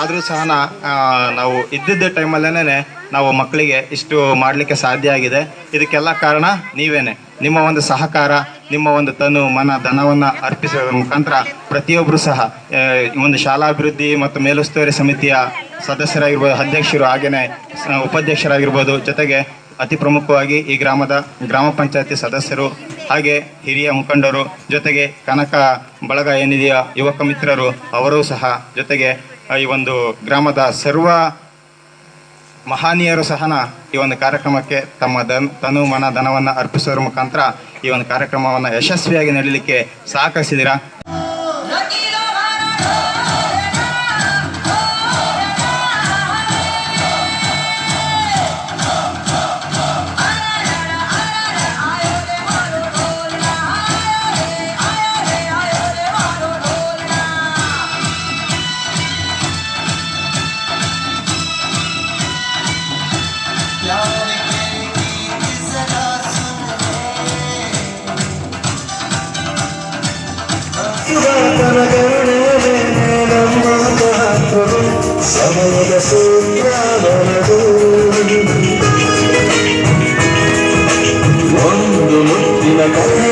ಆದರೂ ಸಹ ನಾವು ಇದ್ದಿದ್ದ ಟೈಮಲ್ಲೇ ನಾವು ಮಕ್ಕಳಿಗೆ ಇಷ್ಟು ಮಾಡಲಿಕ್ಕೆ ಸಾಧ್ಯ ಆಗಿದೆ. ಇದಕ್ಕೆಲ್ಲ ಕಾರಣ ನೀವೇನೆ. ನಿಮ್ಮ ಒಂದು ಸಹಕಾರ, ನಿಮ್ಮ ಒಂದು ತನು, ಮನ, ಧನವನ್ನು ಅರ್ಪಿಸೋದ್ರ ಮುಖಾಂತರ ಪ್ರತಿಯೊಬ್ಬರು ಸಹ ಒಂದು ಶಾಲಾಭಿವೃದ್ಧಿ ಮತ್ತು ಮೇಲುಸ್ತುವಾರಿ ಸಮಿತಿಯ ಸದಸ್ಯರಾಗಿರ್ಬೋದು, ಅಧ್ಯಕ್ಷರು ಹಾಗೆಯೇ ಉಪಾಧ್ಯಕ್ಷರಾಗಿರ್ಬೋದು, ಜೊತೆಗೆ ಅತಿ ಪ್ರಮುಖವಾಗಿ ಈ ಗ್ರಾಮದ ಗ್ರಾಮ ಪಂಚಾಯತಿ ಸದಸ್ಯರು, ಹಾಗೆ ಹಿರಿಯ ಮುಖಂಡರು, ಜೊತೆಗೆ ಕನಕ ಬಳಗ ಏನಿದೆಯಾ, ಯುವಕ ಮಿತ್ರರು, ಅವರೂ ಸಹ ಜೊತೆಗೆ ಈ ಒಂದು ಗ್ರಾಮದ ಸರ್ವ ಮಹಾನೀಯರು ಸಹ ಈ ಒಂದು ಕಾರ್ಯಕ್ರಮಕ್ಕೆ ತಮ್ಮ ದನ್ ತನು ಮನ ಧನವನ್ನು ಅರ್ಪಿಸುವ ಮುಖಾಂತರ ಈ ಒಂದು ಕಾರ್ಯಕ್ರಮವನ್ನು ಯಶಸ್ವಿಯಾಗಿ ನಡೀಲಿಕ್ಕೆ ಸಹಕರಿಸಿದ್ದೀರಾ remember.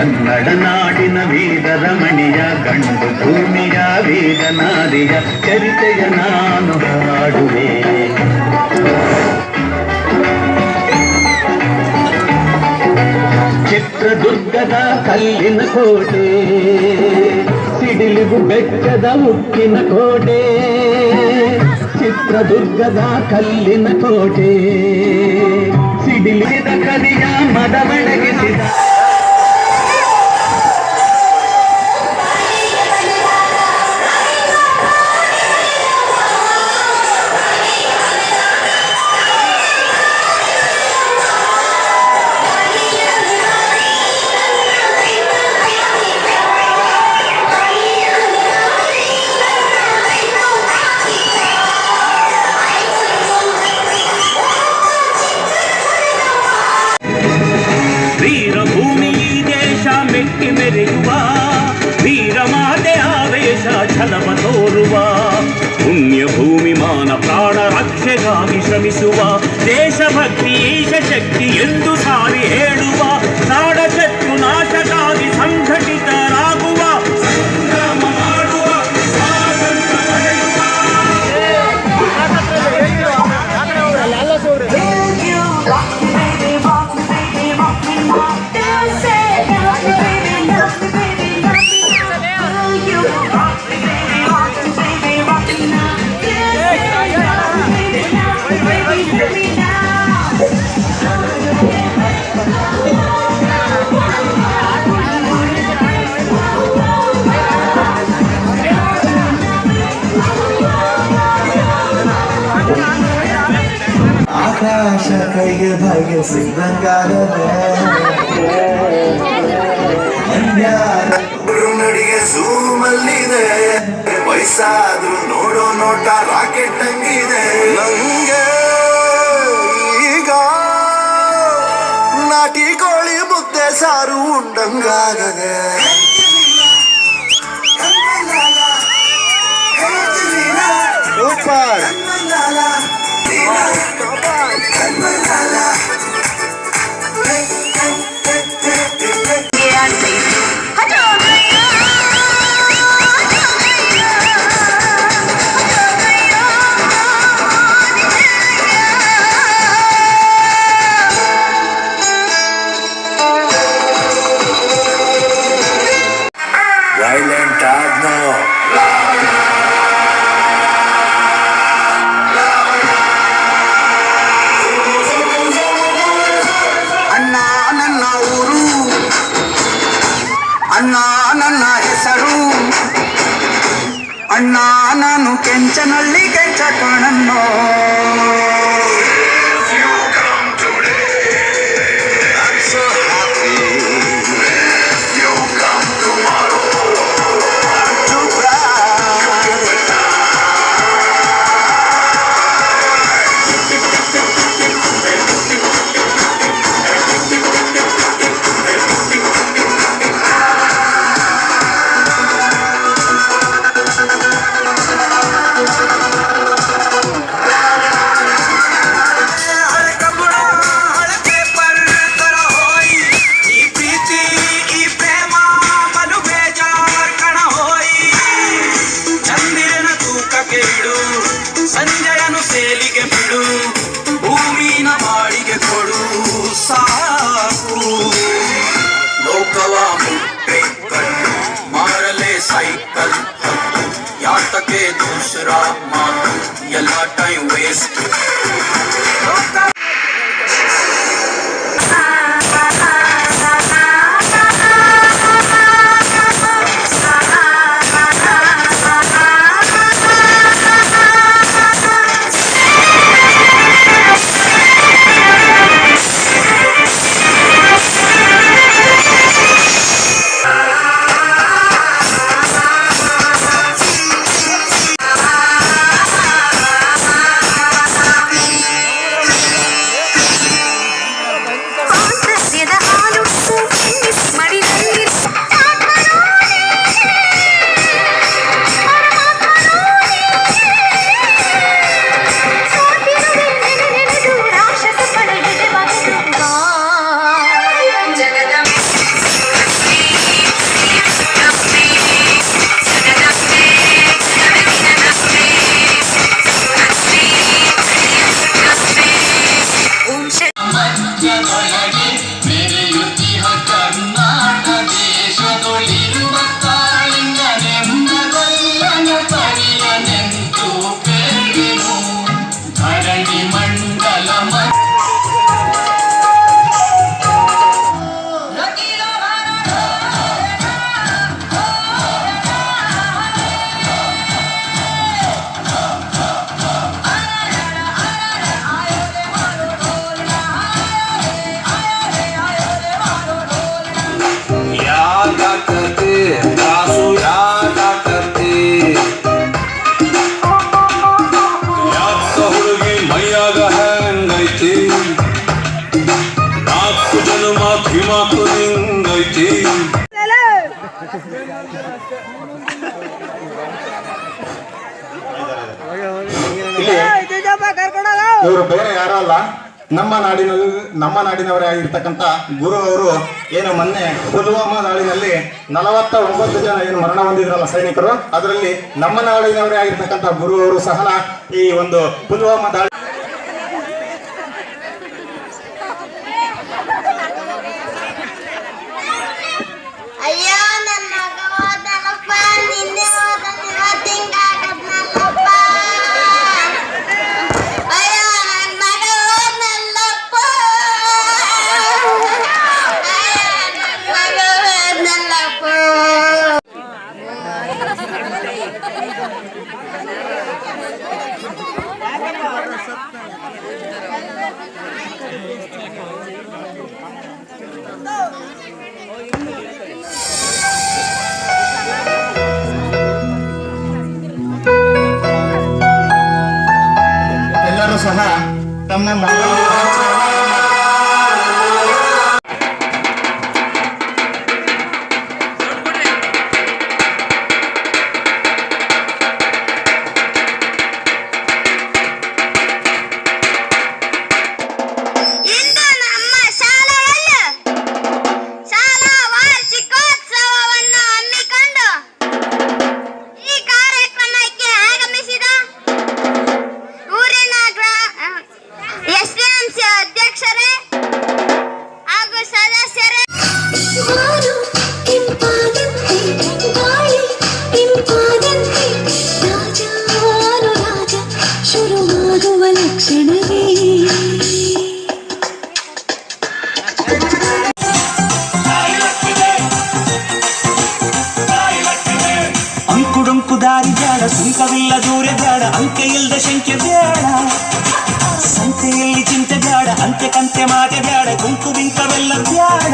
ಕನ್ನಡ ನಾಡಿನ ವೀರರ ಮಣಿಯ ಗಂಡು ಭೂಮಿಯ ವೀರನಾರಿಯ ಚರಿತೆಯ ನಾನು ಹಾಡುವೆ ಚಿತ್ರದುರ್ಗದ ಕಲ್ಲಿನ ಕೋಟೆ ಸಿಡಿಲಿಗು ಬೆಟ್ಟದ ಉಕ್ಕಿನ ಕೋಟೆ ಚಿತ್ರದುರ್ಗದ ಕಲ್ಲಿನ ಕೋಟೆ ಸಿಡಿಲಿದ ಕಲಿಯ ಮದ ಶ್ರಮಿಸುವ ದೇಶಭಕ್ತಿ ಶಕ್ತಿ ಎಂದು ಸಾರಿ ಹೇಳುವ ನಾಡ ಶತ್ರು ನಾಶಕ್ಕಾಗಿ ಸಂಗ್ರಾಮ ಮಾಡುವ ಆಕಾಶ ಕೈಗೆ ಬಗೆ ಸಿದ್ದಂಗಾಗದೆ ನಡಿಗೆ ಝೂಮ್ ಅಲ್ಲಿದೆ ವಯಸ್ಸಾದ್ರೂ ನೋಡೋ ನೋಟ ರಾಕೆಟ್ ತಂಗಿದೆ ನಂಗೆ ಈಗ ನಾಟಿ ಕೋಳಿ ಮುದ್ದೆ ಸಾರು ಉಂಡಂಗಾಗದೆ ಸೂಪರ್ ಅಣ್ಣ ನಾನು ಕೆಂಚನಳ್ಳಿ कर या तके दूसरा माँ या लाटाई वेस्ट मेरे युति हो कर्नाटके ಇವರು ಬೇರೆ ಯಾರು ಅಲ್ಲ. ನಮ್ಮ ನಾಡಿನ ನಮ್ಮ ನಾಡಿನವರೇ ಆಗಿರ್ತಕ್ಕಂಥ ಗುರು ಅವರು ಏನು ಮೊನ್ನೆ ಪುಲ್ವಾಮಾ ನಾಡಿನಲ್ಲಿ ನಲವತ್ತ ಒಂಬತ್ತು ಜನ ಏನು ಮರಣ ಹೊಂದಿದ್ರಲ್ಲ ಸೈನಿಕರು? ಅದರಲ್ಲಿ ನಮ್ಮ ನಾಡಿನವರೇ ಆಗಿರ್ತಕ್ಕಂಥ ಗುರು ಅವರು ಸಹ ಈ ಒಂದು ಪುಲ್ವಾಮಾ ದಾಳಿ ಅಯ್ಯೋ, ನನ್ನ ಎಲ್ಲರೂ ಸಹ ತಮ್ಮ ದಾರಿ ಬೇಡ ಸುಂಕವಿಲ್ಲ ದೂರೆ ಬೇಡ ಅಂಕೆ ಇಲ್ಲದ ಶಂಕೆ ಬೇಡ ಸಂತೆಯಲ್ಲಿ ಚಿಂತೆ ಬೇಡ ಅಂತೆ ಕಂತೆ ಮಾತೆ ಬೇಡ ಗುಂಪು ಬಿಂಕವೆಲ್ಲ ಬೇಡ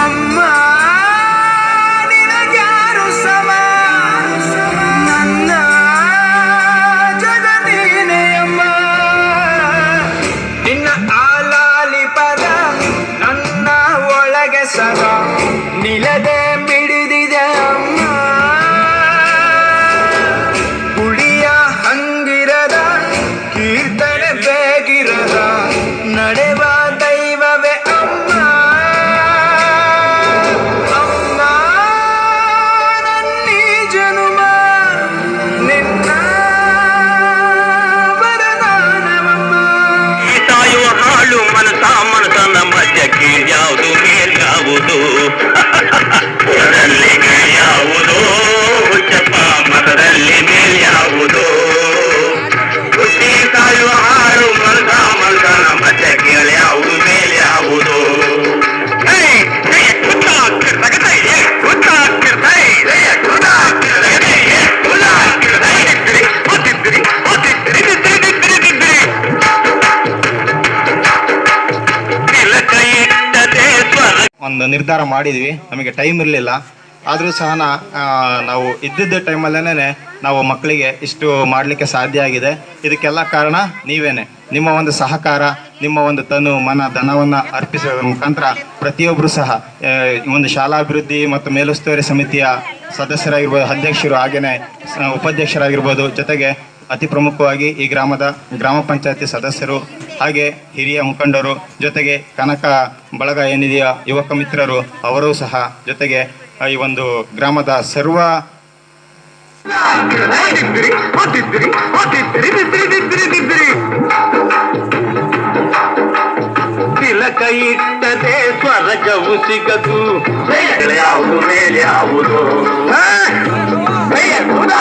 அம்மா. ಒಂದು ನಿರ್ಧಾರ ಮಾಡಿದ್ವಿ. ನಮಗೆ ಟೈಮ್ ಇರಲಿಲ್ಲ. ಆದರೂ ಸಹ ನಾವು ಇದ್ದಿದ್ದ ಟೈಮಲ್ಲೇನೆ ನಾವು ಮಕ್ಕಳಿಗೆ ಇಷ್ಟು ಮಾಡಲಿಕ್ಕೆ ಸಾಧ್ಯ ಆಗಿದೆ. ಇದಕ್ಕೆಲ್ಲ ಕಾರಣ ನೀವೇನೆ. ನಿಮ್ಮ ಒಂದು ಸಹಕಾರ, ನಿಮ್ಮ ಒಂದು ತನು, ಮನ, ಧನವನ್ನು ಅರ್ಪಿಸೋದ್ರ ಮುಖಾಂತರ ಪ್ರತಿಯೊಬ್ಬರು ಸಹ ಒಂದು ಶಾಲಾಭಿವೃದ್ಧಿ ಮತ್ತು ಮೇಲುಸ್ತುವಾರಿ ಸಮಿತಿಯ ಸದಸ್ಯರಾಗಿರ್ಬೋದು, ಅಧ್ಯಕ್ಷರು ಹಾಗೆಯೇ ಉಪಾಧ್ಯಕ್ಷರಾಗಿರ್ಬೋದು ಜೊತೆಗೆ ಅತಿ ಪ್ರಮುಖವಾಗಿ ಈ ಗ್ರಾಮದ, ಗ್ರಾಮ ಪಂಚಾಯತಿ ಸದಸ್ಯರು ಹಾಗೆ ಹಿರಿಯ ಮುಖಂಡರು ಜೊತೆಗೆ ಕನಕ ಬಳಗ ಏನಿದೆಯಾ ಯುವಕ ಮಿತ್ರರು ಅವರೂ ಸಹ ಜೊತೆಗೆ ಈ ಒಂದು ಗ್ರಾಮದ ಸರ್ವ ತಿಲಕ ಇಟ್ಟದೆ ಸ್ವರ್ಗವು ಸಿಗದು. ಯಾವುದು ಮೇಲೆ ಯಾವುದು